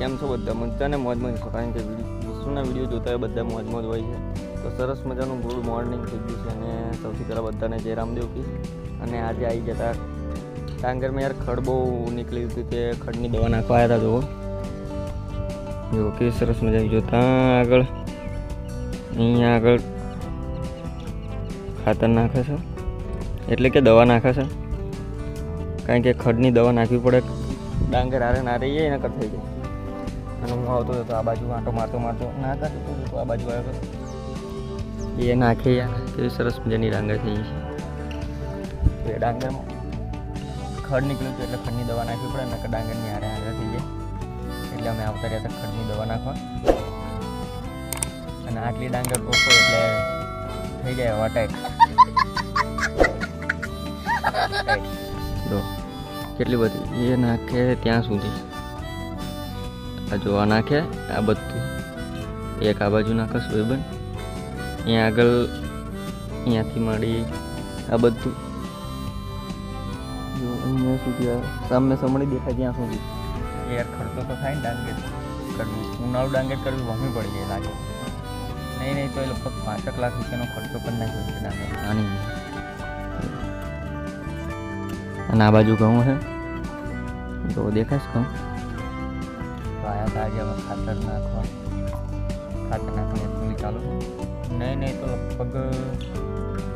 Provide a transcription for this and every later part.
કેમ છો બધા? મજાને મોજ મોજ. કારણ કે વિષ્ણુના વીડિયો જોતા હોય બધા મોજ મોજ હોય છે. તો સરસ મજાનું ગુડ મોર્નિંગ થઈ ગયું છે અને સૌથી પહેલાં બધાને જય રામદેવ કી. અને આજે આવી જતા ડાંગરમાં યાર ખડ બહુ નીકળી હતી તે ખડની દવા નાખવા આવ્યા હતા જુઓ. જો કે સરસ મજા આવી. જો આગળ. અહીંયા આગળ ખાતર નાખે છે. એટલે કે દવા નાખે છે. કારણ કે ખડની દવા નાખવી પડે. ડાંગર આરે ના રહીએ એના કર થઈ જાય અને હું આવતો હતો આ બાજુ આંટો મારતો મારતો ના કરતો હતો આ બાજુ આવ્યો હતો. એ નાખે કેવી સરસ મજાની ડાંગર થઈ છે. એ ડાંગરમાં ખડ નીકળ્યું હતું એટલે ખડની દવા નાખવી પડે, નકર ડાંગરની હારે હારે થઈ જાય. એટલે અમે આવતા રહ્યા હતા ખડની દવા નાખવા. અને આટલી ડાંગર રોપો એટલે થઈ જાય વાટાઈ. કેટલી બધી, એ નાખે ત્યાં સુધી. આ જોવા નાખે આ બધું. એક આ બાજુ નાખે બન અહીંયા આગળ અહીંયાથી મળી આ બધું. જો અહીંયા સુધી સામે સમળી દેખાય ત્યાં સુધી. યાર ખર્ચો તો થાય ને ડાંગેટ કરવી. ઉનાળું ડાંગેટ કરવી વમી પડી જાય લાગે. નહીં નહીં તો એ લગભગ પાંચેક લાખ રૂપિયાનો ખર્ચો પણ નાખ્યો છે ડાંગેટ નાની અને આ બાજુ ઘઉં છે તો દેખાશ ઘઉં? તો આયા હતા આજે ખાતર નાખવા. ખાતર નાખવાની એકચ્યુઅલી ચાલુ નહીં નહીં તો લગભગ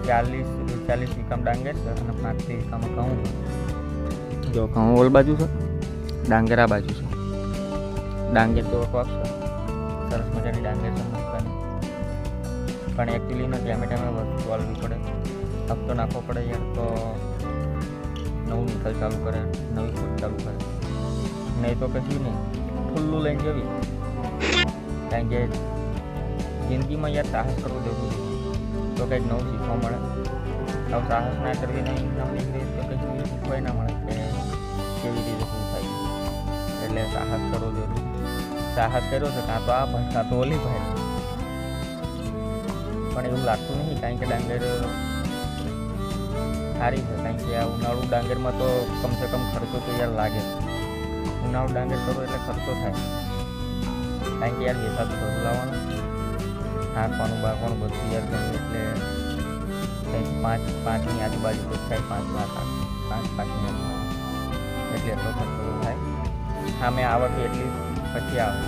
ચાલીસ ચાલીસ વીકામ ડાંગેર છે અને પાંચથી વીકામાં છે. જો ઘઉં ઓલ બાજુ છે, ડાંગેરા બાજુ છે. ડાંગેર તો કોક છે. સરસ મજાની ડાંગર છે પણ એકચ્યુઅલી નો ટાઈમે ટાઈમે વસ્તુ વાળવી પડે. હપ્તો નાખવો પડે યાર તો નવું નિકાલ ચાલુ કરે, નવી ખોટ ચાલુ કરે. નહીં તો કશું નહીં. લઈને જવી કારણ કે જિંદગીમાં યાર સાહસ કરવું જરૂરી તો કંઈક નવું શીખવા મળે હવે સાહસ ના કરવી નહીં ઇન્કમ નીકળી તો કંઈક નવું શીખવા ના મળે કે કેવી રીતે શું થાય એટલે સાહસ કરવો જરૂરી સાહસ કર્યો છે કાં તો આ ભાઈ કાં તો ઓલી ભાઈ પણ એવું લાગતું નહીં કારણ કે ડાંગર સારી છે કારણ કે આ ઉનાળુ ડાંગરમાં તો કમસે કમ ખર્ચો તો યાર લાગે ઉનાળુ ડાંગર કરો એટલે ખર્ચો થાય. કારણ કે યાર વેચાતું ઘરું લાવવાનું નાખવાનું બાકવાનું બધું યાર ગણ્યું એટલે કંઈક પાંચ, પાંચની આજુબાજુ તો થાય, પાંચ લાખ પાંચ પાંચની આજુબાજુ. એટલે એટલો ખર્ચો થાય. થાય સામે આવક એટલી પછી આવે.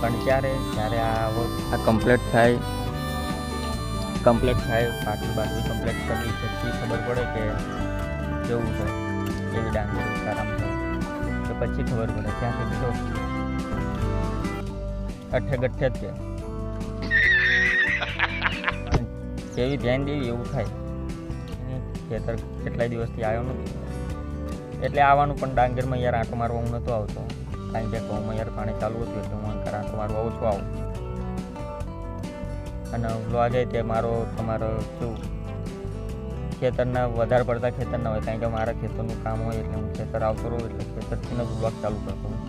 પણ ક્યારે? જ્યારે આ આવક આ કમ્પ્લેટ થાય કમ્પ્લેટ થાય પાટલું બાજુ કમ્પ્લેટ કરવી પછી ખબર પડે કે કેવું છે એવી ડાંગર તો પછી ખબર પડે સુધી તો અઠે ગઠે જ છે કેવી ધ્યાન દેવી એવું થાય. ખેતર કેટલાય દિવસથી આવ્યો નથી. એટલે આવવાનું પણ ડાંગરમાં યાર આંટો મારવા હું નહોતો આવતો. કારણ કે ઘઉંમાં યાર પાણી ચાલુ હતું એટલે હું અંકાર આંટો મારવા ઓછો આવું. અને વ્લોગે તે મારો, તમારો કેવું ખેતરના વધારે પડતા ખેતરના હોય, કારણ કે મારા ખેતરનું કામ હોય એટલે હું ખેતર આવતો રહું એટલે ખેતરથી જ વ્લોગ ચાલુ કરતો હોઉં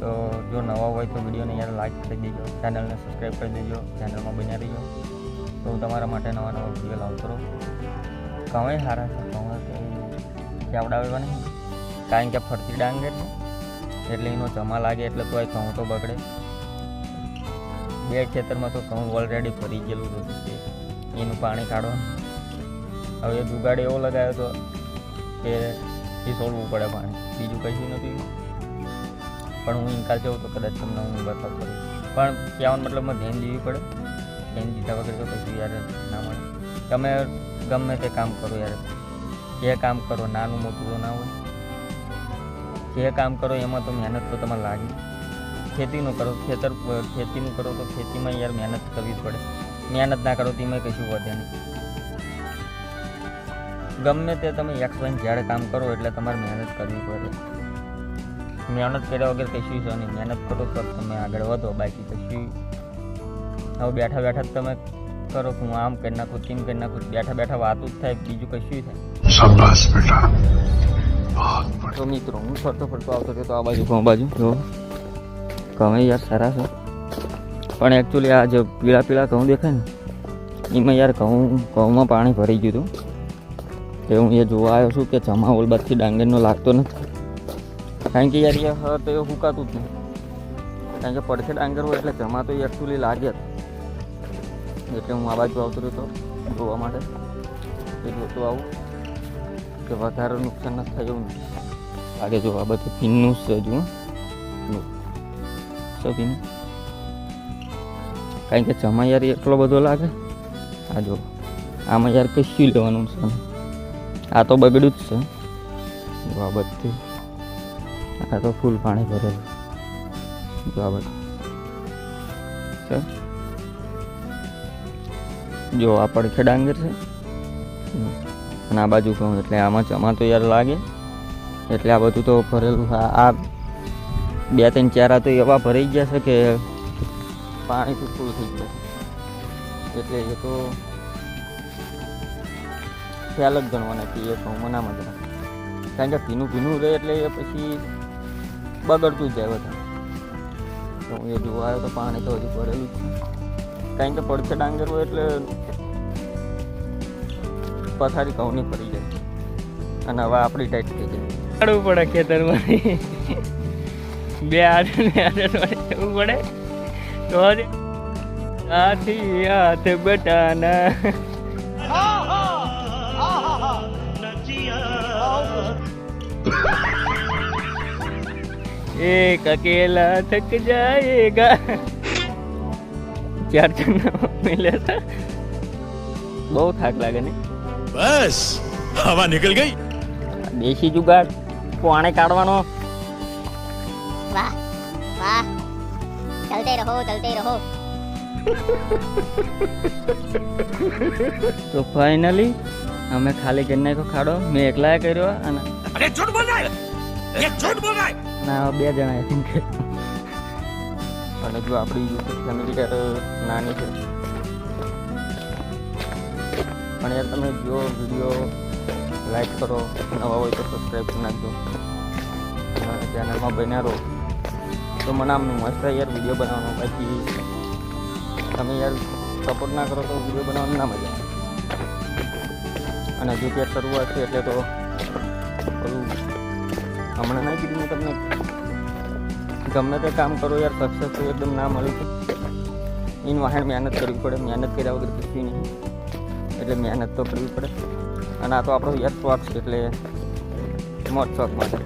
તો જો નવા હોય તો વિડીયોને યાર લાઈક કરી દેજો ચેનલને સબસ્ક્રાઈબ કરી દેજો ચેનલમાં બન્યા રહીજો. તો હું તમારા માટે નવા નવા વીડિયો લાવતો રહું. ઘઉં સારા છે ઘઉં તો ચાવડાવવા નહીં. કારણ કે ફરતી ડાંગર છે, એટલે એનો જમા લાગે એટલે તો ઘઉં તો બગડે. બે ખેતરમાં તો ઘઉં ઓલરેડી ફરી ગયેલું હતું એનું પાણી કાઢવાનું. હવે જુગાડ એવો લગાવ્યો હતો કે એ છોડવું પડે પાણી. બીજું કશું નથી. પણ હું ઇન્કાર જાઉં તો કદાચ તમને હું બતાવ કરું પણ કહેવાનો મતલબમાં ધ્યાન દેવી પડે. ધ્યાન દીધા વગર તો કશું યાર ના મળે. તમે ગમે તે કામ કરો યાર. જે કામ કરો, નાનું મોટું તો ના હોય. જે કામ કરો એમાં તો મહેનત તો તમારે લાગે. ખેતીનું કરો, ખેતર ખેતીનું કરો તો ખેતીમાં યાર મહેનત કરવી પડે. મહેનત ના કરો તેમાં કશું વધે નહીં. ગમે તે તમે એક્સ જ્યારે કામ કરો એટલે તમારે મહેનત કરવી પડે. મહેનત કર્યા વગર કશું છે નહીં. મહેનત કરો તો તમે આગળ વધો. બાકી કશું હવે બેઠા બેઠા જ તમે કરો હું આમ કરી નાખું ચીમ કરી નાખું. બેઠા બેઠા વાતું જ થાય બીજું કશું થાય. તો મિત્રો હું ફરતો ફરતો આવતો રહ્યો તો આ બાજુ આ બાજુ. જો કહે યાર સારા છે. પણ એકચ્યુઅલી આ જે પીળા પીળા કહું દેખાય ને એમાં યાર ઘઉં ઘઉંમાં પાણી ભરાઈ ગયું હતું. એ હું એ જોવા આવ્યો છું કે જમા ઓલબાદથી ડાંગરનો લાગતો નથી. કારણ કે યાર એ હ તો એ હુકાતું જ નહીં. કારણ કે પડખે ડાંગર હોય એટલે જમા તો એકચુલી લાગે જ. એટલે હું આ બાજુ આવતો રહ્યો જોવા માટે. એ જોતો આવું કે વધારે નુકસાન ન થાય એવું લાગે જો આ બધું ભીનનું જ હજુ ભીનું? કારણ કે જમા યાર એટલો બધો લાગે. આ જો, આમાં યાર કશું લેવાનું છે. આ તો બગડ્યું જ છે. બાબતથી આ તો ફૂલ પાણી ભરેલું. બાબત જો આ પડખે ડાંગર છે. અને આ બાજુ કહું એટલે આમાં ચમા તો યાર લાગે. એટલે આ બધું તો ભરેલું આ આ બે ત્રણ ચારા તો એવા ભરાઈ ગયા છે કે પાણીથી ફૂલ થઈ ગયા. એટલે એ તો ખ્યાલ જ ગણવાના કે એ કહું મનામાં જ રાખે. કારણ કે ભીનું ભીનું રહે એટલે એ પછી બગડતું જાય વધારે. તો હું એ જોવા આવ્યો તો પાણી તો હજુ ભરેલું કારણ કે પડખે ડાંગર હોય એટલે પથારી ઘઉંની પડી જાય. અને હવે આપણી ટાઈટ થઈ જાય કાઢવું પડે ખેતરમાંથી. બે આઠ ને આઠ જવું પડે. તો આથી હાથ બટાના. एक अकेला थक जाएगा ચાર જણા મિલે છે બહુ થાક લાગે ને बस हवा निकल गई દેશી જુગાડ પાણી કાઢવાનો वाह वाह चलते रहो चलते रहो તો ફાઇનલી અમે ખાલી કરી નાખ્યો ખાડો મેં એકલાએ કર્યો અને अरे झूठ बोल रहा है ये झूठ बोल रहा है અને આ બે જણા આઈ થિંક અને જો આપણી યુટ્યુબ ફેમિલી યાર નાની છે પણ યાર તમે જો વિડીયો લાઈક કરો નવા હોય તો સબસ્ક્રાઈબ કરી નાખજો અને ચેનલમાં બન્યા રહો તો મને આમ મસ્ત યાર વિડીયો બનાવવાનો બાકી તમે યાર સપોર્ટ ના કરો તો વિડીયો બનાવવાની ના મજા આવે અને હજુ ત્યાં શરૂઆત છે એટલે તો પેલું હમણાં નહીં કીધું મેં તમને. ગમે તે કામ કરો યાર સક્સેસ તો એકદમ ના મળી. છે એની વાહન મહેનત કરવી પડે. મહેનત કર્યા વગર કશું નહીં. એટલે મહેનત તો કરવી પડે. અને આ તો આપણો યાર શોખ છે, એટલે મોજ શોખ માટે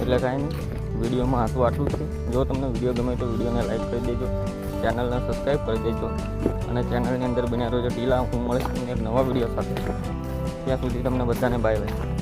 એટલે કાંઈ નહીં. વિડીયોમાં આટલું આટલું છે. જો તમને વીડિયો ગમે તો વિડીયોને લાઈક કરી દેજો. ચેનલને સબસ્ક્રાઈબ કરી દેજો. અને ચેનલની અંદર બન્યા રહેજો. ઢીલા હું મળીશ એક નવા વીડિયો સાથે. ત્યાં સુધી તમને બધાને બાય બાય